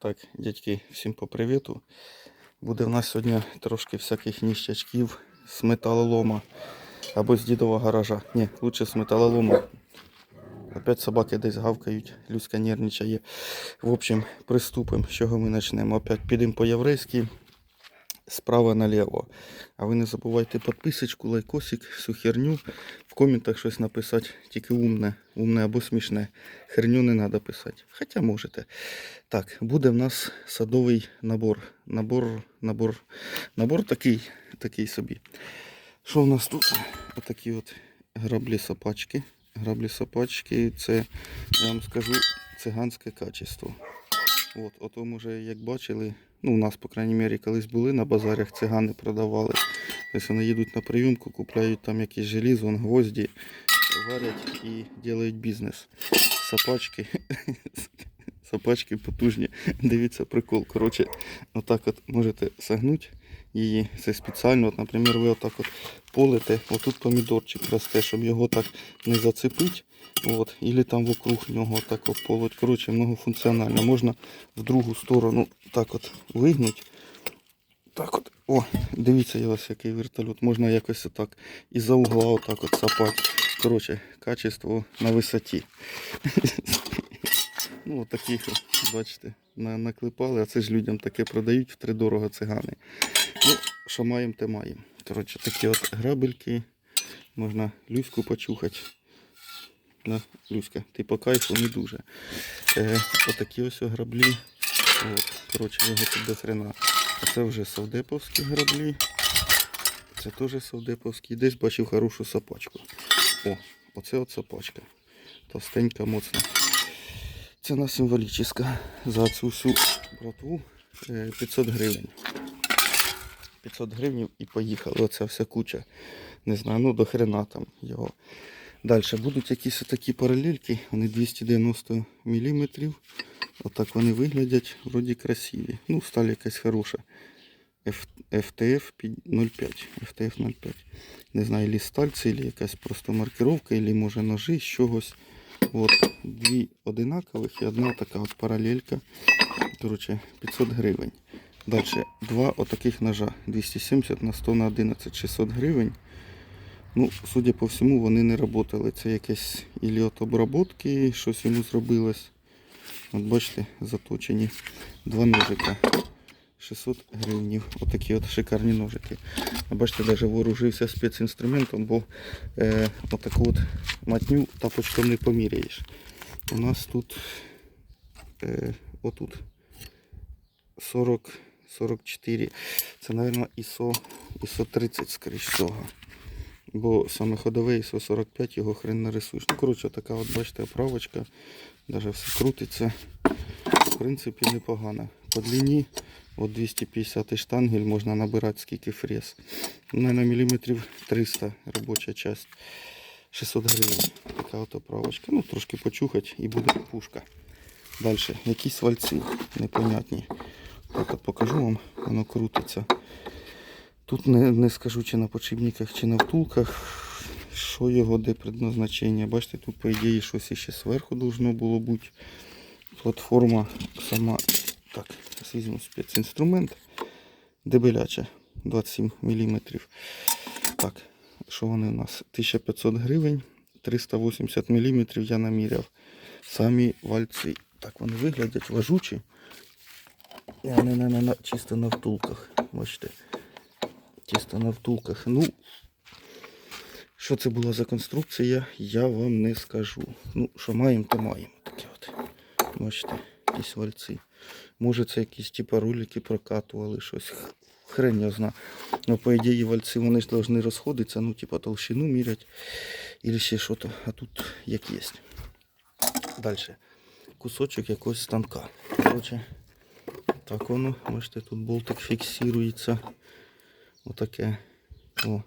Так, дядьки, всім по привіту. Буде в нас сьогодні трошки всяких ніщачків з металолома або з дідового гаража. Ні, лучше з металолома. Опять собаки десь гавкають, Люська нервничає. В общем, приступимо, з чого ми почнемо. Опять підемо по-єврейськи, справа наліво. А ви не забувайте підписочку, лайкосик, всю херню. В коментах щось написати, тільки умне, умне або смішне. Херню не треба писати. Хоча можете. Так, буде в нас садовий набор. Набор, набор, набор такий, такий собі. Що в нас тут? Отакі от граблі сапачки. Граблі сапачки це, я вам скажу, циганське качество. От, ото, може, як бачили, ну, у нас, по крайній мірі, колись були на базарях, цигани продавали. Тобто вони їдуть на прийомку, купляють там якісь желізо, гвозді, варять і роблять бізнес. Сапачки. Сапачки потужні. Дивіться прикол. Коротше, отак от можете сагнути її. Це спеціально. От, наприклад, ви отак от полите, отут помідорчик росте, щоб його так не зацепити. От, Ілі там вокруг нього так от полоть. Коротше, многофункціонально. Можна в другу сторону так от вигнути. Так от. О, дивіться, ось який вертольот. Можна якось отак із-за угла отак от сапати. Коротше, качество на висоті. Ну, таких, бачите, наклепали, а це ж людям таке продають втридорого цигани. Ну, що маємо, те маємо. Коротше, такі от грабельки. Можна люську почухати. Да, Люська, ти по кайфу не дуже. Е, отакі ось граблі. От, коротше, його тут до хрена. Це вже совдеповські граблі. Це теж совдеповські. Десь бачив хорошу сапачку. О, оце от сапачка. Товстенька, моцна. Ціна символічна. За цю всю братву е, 500 гривень. 500 гривень і поїхали. Оця вся куча. Не знаю, ну до хрена там його. Далі будуть якісь такі паралельки, вони 290 мм. Отак вони виглядять, вроді красиві. Ну, сталь якась хороша. FTF 0,5. FTF 0,5. Не знаю, лі сталь це, чи якась просто маркировка, або може ножи з чогось. От, дві одинакових і одна така от паралелька. Коротше, 500 гривень. Далі два отаких ножа 270 на 100 на 11 600 гривень. Ну, судя по всьому, вони не працювали. Це якесь ілі от обробки, щось йому зробилось. От бачите, заточені. Два ножика. 600 гривень. Отакі от шикарні ножики. Бачите, навіть вооружився спецінструментом, бо е, отаку от матню тапочком не поміряєш. У нас тут е, отут 40, 44. Це, мабуть, ISO, ISO 30, скоріш всього. Бо саме ходове ISO 45 його хрен нарисуєш. Ну, коротше, така от, бачите, оправочка. Навіть все крутиться. В принципі, непогано. По длині от 250 штангель можна набирати скільки фрез. Ну, на міліметрів 300 робоча часть. 600 гривень. Така от оправочка. Ну, трошки почухати і буде пушка. Далі. Якісь вальці непонятні. Так от покажу вам, воно крутиться. Тут не, не скажу, чи на подшипниках, чи на втулках. Що його, де предназначення. Бачите, тут, по ідеї, щось іще зверху должно було бути. Платформа сама. Так, зараз візьму спецінструмент. Дебеляча 27 мм. Так, що вони у нас? 1500 гривень, 380 мм я наміряв. Самі вальці. Так вони виглядять важучі. І вони на, на, чисто на втулках. Бачите. Чисто на втулках. Ну, що це була за конструкція, я вам не скажу. Ну, що маємо, то маємо. Таке от. Бачите, якісь вальці. Може це якісь типу ролики прокатували, щось. Х- Хрен я знаю. Ну, по ідеї, вальці вони ж повинні розходитися, ну, типу толщину мірять. Или ще що то. А тут як є. Далі. Кусочок якогось станка. Короче, так воно, бачите, тут болтик фіксується. Отаке. О.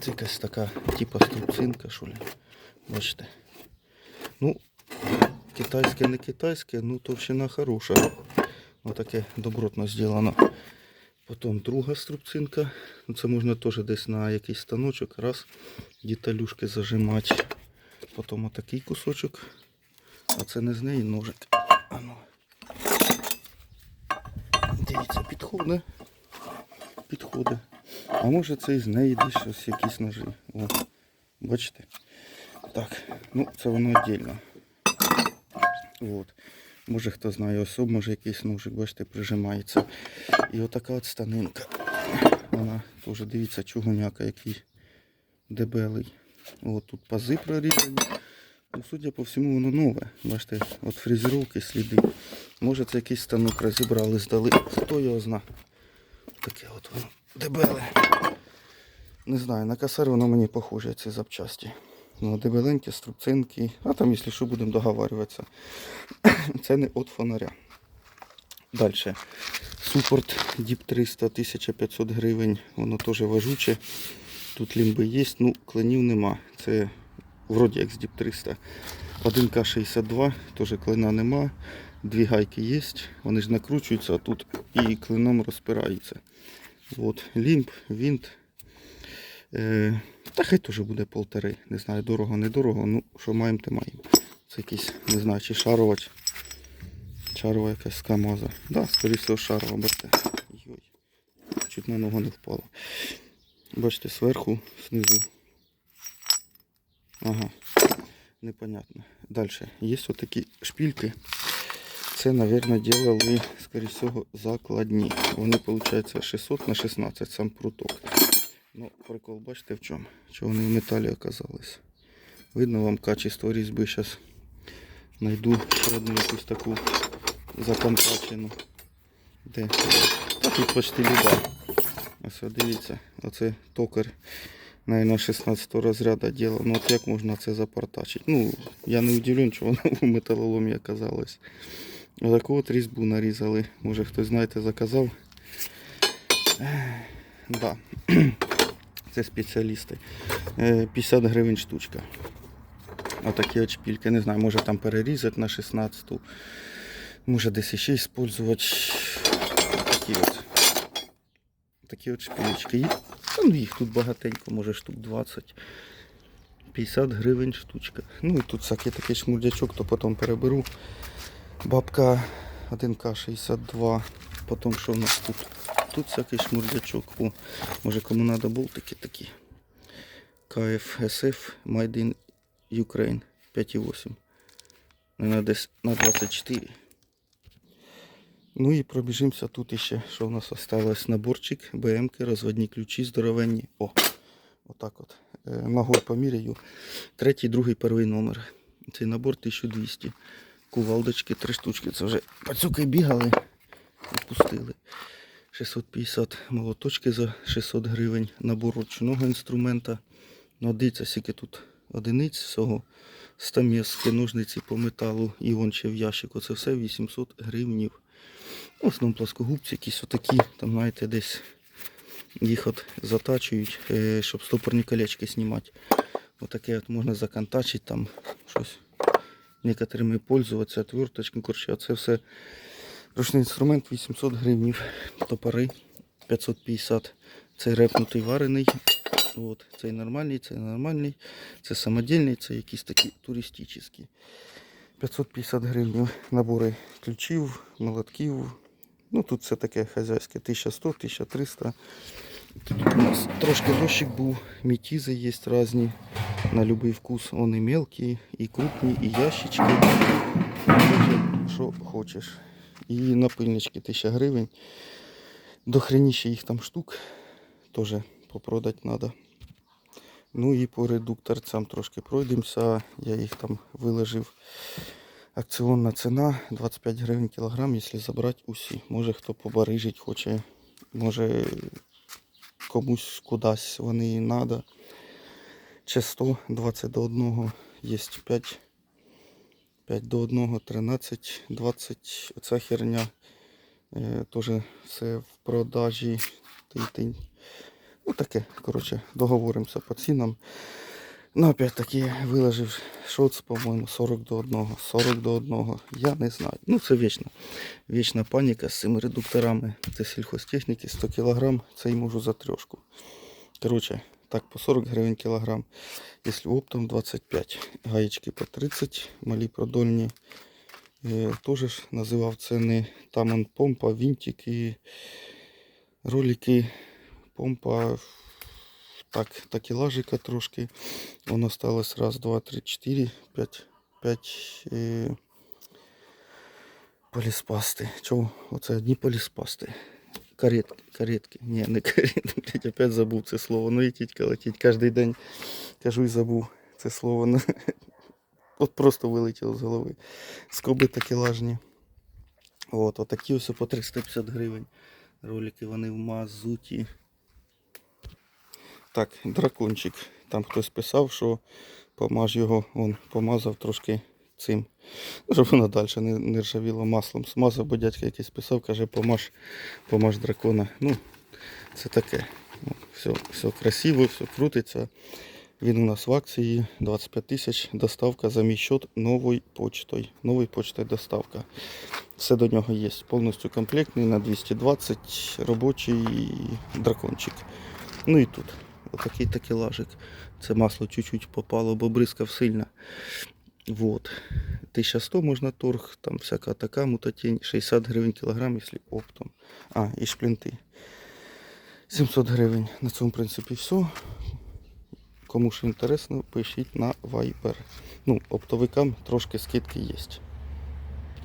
Це якась така, типа струбцинка, що ли. Бачите. Ну, китайське не китайське, ну товщина хороша. Отаке добротно зроблено. Потім друга струбцинка. Це можна теж десь на якийсь станочок. Раз, деталюшки зажимати. Потім отакий кусочок. А це не з неї ножик. А ну. Дивіться, підходить. Підходить. А може це із неї десь щось, якісь ножі. О, бачите? Так, ну це воно віддільно. От. Може хто знає особ, може якийсь ножик, бачите, прижимається. І отака от станинка. Вона теж дивіться, чугуняка який дебелий. От тут пази прорізані. Ну, судя по всьому, воно нове. Бачите, от фрезеровки сліди. Може це якийсь станок розібрали, здали. Хто його зна. Таке от воно дебеле. Не знаю, на касар воно мені похоже, ці запчасті. Ну, дебеленькі, струбцинки. А там, якщо що, будемо договарюватися. Це не від фонаря. Далі. Супорт Діп 300 1500 гривень. Воно теж важуче. Тут лімби є, ну клинів нема. Це вроді як з Діп 300. 1К62, теж клина нема. Дві гайки є, вони ж накручуються, а тут і клином розпираються. От, лімб, вінт. Е, та хай теж буде полтори. Не знаю, дорого, недорого. Ну, що маємо, те маємо. Це якийсь, не знаю, чи шарувач. Шарова якась з КАМАЗа. Да, скоріше всього шарова, бачите. Чуть на ногу не впало. Бачите, зверху, знизу. Ага. Непонятно. Далі. Є отакі шпільки. Це, мабуть, делали, скоріше всього, закладні. Вони, виходить, 600 на 16, сам пруток. Ну, прикол, бачите в чому? Що вони в металі оказались. Видно вам качество різьби. Зараз знайду одну якусь таку законтачену. Де? Та тут почти люба. Ось дивіться, оце токар, наверное, 16 розряду діла. Ну от як можна це запортачити? Ну, я не удивлен, що вона у металоломі оказалась. Отаку от різьбу нарізали. Може хтось знаєте заказав. Да. Це спеціалісти. Е, 50 гривень штучка. Отакі от шпільки. Не знаю, може там перерізати на 16-ту, Може десь ще использувати. Такі от. Такі от. Та ну їх тут багатенько, може штук 20. 50 гривень штучка. Ну і тут всякий такий шмурдячок, то потім переберу. Бабка 1К62. Потім що в нас тут? Тут всякий шмурдячок. О, може кому треба болтики такі. КФСФ Made in Ukraine 5,8. Наверное, десь на 24. Ну і пробіжимося тут іще, що в нас осталось. Наборчик, БМки, розводні ключі здоровенні. О, отак от. Е, Ногою поміряю. Третій, другий, перший номер. Цей набор 1200. Кувалдочки, три штучки. Це вже пацюки бігали, відпустили. 650 молоточки за 600 гривень. Набор ручного інструмента. Ну, дивіться, скільки тут одиниць всього. Стамески, ножниці по металу і вон ще в ящику. Це все 800 гривнів. В основному плоскогубці якісь отакі, там знаєте, десь їх от затачують, е, щоб стопорні колечки знімати. Отаке от можна законтачити там щось. Некоторими пользуватися, отверточки, коротше, це все ручний інструмент 800 гривнів. Топори 550. Це репнутий варений. От, цей нормальний, цей нормальний, це самодільний, це якісь такі туристичні. 550 гривень набори ключів, молотків. Ну тут все таке хазяйське. 1100, 1300. Тут у нас трошки дощик був, метізи є різні. На будь-який вкус. Вони мелкі, і крупні, і ящички. Що хочеш. І напильнички 1000 гривень. До хреніще їх там штук. Теж попродати треба. Ну і по редукторцям трошки пройдемося. Я їх там виложив. Акціонна ціна 25 гривень кілограм, якщо забрати усі. Може хто побарижить хоче, може комусь кудись вони і треба. Чи 100, 20 до 1, є 5, 5 до 1, 13, 20. Оця херня е, теж все в продажі. Тинь-тинь. Ну таке, коротше, договоримося по цінам. Ну, опять таки виложив шоц, по-моєму, 40 до 1. 40 до 1. Я не знаю. Ну, це вічна. Вічна паніка з цими редукторами. Це сільхозтехніки 100 кг, це й можу за трьошку. Коротше, так, по 40 гривень кілограм. Якщо оптом 25. Гаєчки по 30, малі продольні. Е, Теж ж називав це не там он помпа, вінтики, ролики, помпа, так, такелажика трошки. Воно сталося раз, два, три, чотири, п'ять, п'ять е, поліспасти. Чого? Оце одні поліспасти. Каретки, каретки. Ні, не каретки. Блядь, опять забув це слово. Ну і тітька летіть. Кожен день кажу і забув це слово. Ну, От просто вилетіло з голови. Скоби такелажні. От, отакі ось по 350 гривень. Ролики вони в мазуті. Так, дракончик. Там хтось писав, що помаж його, он помазав трошки цим. Щоб воно далі не, не ржавіло маслом. Смазав, бо дядька якийсь писав, каже, помаж, помаж дракона. Ну, це таке. Ну, Все, все красиво, все крутиться. Він у нас в акції 25 тисяч. Доставка за мій счет новою почтою. Новою почтою доставка. Все до нього є. Повністю комплектний на 220 робочий дракончик. Ну і тут отакий такелажик. Це масло чуть-чуть попало, бо бризкав сильно. Вот. 1100 можна торг, там всяка така мутатінь, 60 гривень кілограм, якщо оптом. А, і шплінти. 700 гривень. На цьому, в принципі, все. Кому ж інтересно, пишіть на Viber. Ну, оптовикам трошки скидки є.